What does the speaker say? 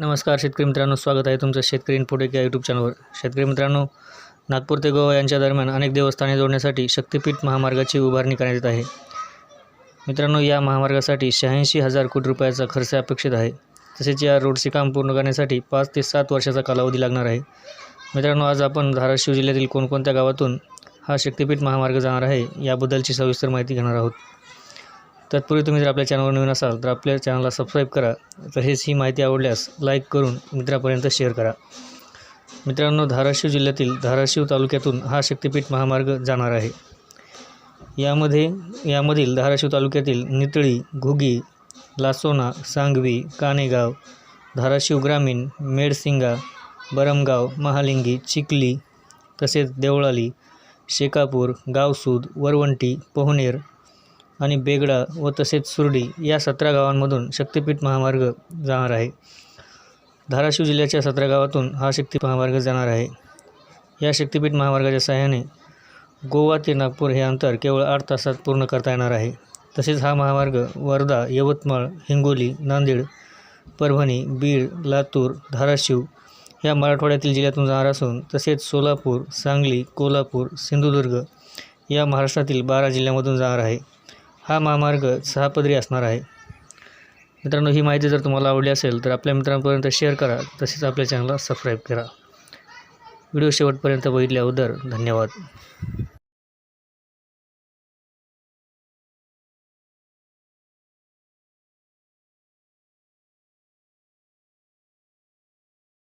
नमस्कार शेतकरी मित्रांनो स्वागत आहे तुमचं शेतकरी इन्फोटेक या यूट्यूब चॅनलवर शेतकरी मित्रांनो नागपूर ते गोवा यांच्या दरम्यान अनेक देवस्थाने जोडण्यासाठी शक्तिपीठ महामार्गाची उभारणी करण्यात येत आहे. मित्रांनो या महामार्गासाठी शहाऐंशी हजार कोटी रुपयाचा खर्च अपेक्षित आहे. तसेच या रोडचे काम पूर्ण करण्यासाठी पाच ते सात वर्षाचा कालावधी लागणार आहे. मित्रांनो आज आपण धाराशिव जिल्ह्यातील कोणकोणत्या गावातून हा शक्तिपीठ महामार्ग जाणार आहे याबद्दलची सविस्तर माहिती घेणार आहोत. तत्पूर्वी तुम्ही जर आपल्या चॅनलवर नवीन असाल तर आपल्या चॅनलला सबस्क्राईब करा. तसेच ही माहिती आवडल्यास लाईक करून मित्रापर्यंत शेअर करा. मित्रांनो धाराशिव जिल्ह्यातील धाराशिव तालुक्यातून हा शक्तिपीठ महामार्ग जाणार आहे. यामध्ये यामधील धाराशिव तालुक्यातील नितळी घुगी लासोना सांगवी कानेगाव धाराशिव ग्रामीण मेडसिंगा बरमगाव महालिंगी चिखली तसेच देवळाली शेकापूर गावसूद वरवंटी पोहनेर आणि बेगडा व तसेच सुरडी या सतरा गावांमधून शक्तिपीठ महामार्ग जाणार आहे. धाराशिव जिल्ह्याच्या सतरा गावातून हा शक्ती महामार्ग जाणार आहे. या शक्तिपीठ महामार्गाच्या सहाय्याने गोवा ते नागपूर हे अंतर केवळ आठ तासात पूर्ण करता येणार आहे. तसेच हा महामार्ग वर्धा यवतमाळ हिंगोली नांदेड परभणी बीड लातूर धाराशिव या मराठवाड्यातील जिल्ह्यातून जाणार असून तसेच सोलापूर सांगली कोल्हापूर सिंधुदुर्ग या महाराष्ट्रातील बारा जिल्ह्यामधून जाणार आहे. हा महामार्ग सहापदरी असणार आहे. मित्रांनो ही माहिती जर तुम्हाला आवडली असेल तर आपल्या मित्रांपर्यंत शेअर करा. तसेच आपल्या चॅनलला सबस्क्राईब करा. व्हिडिओ शेवटपर्यंत बघितल्याबद्दल धन्यवाद.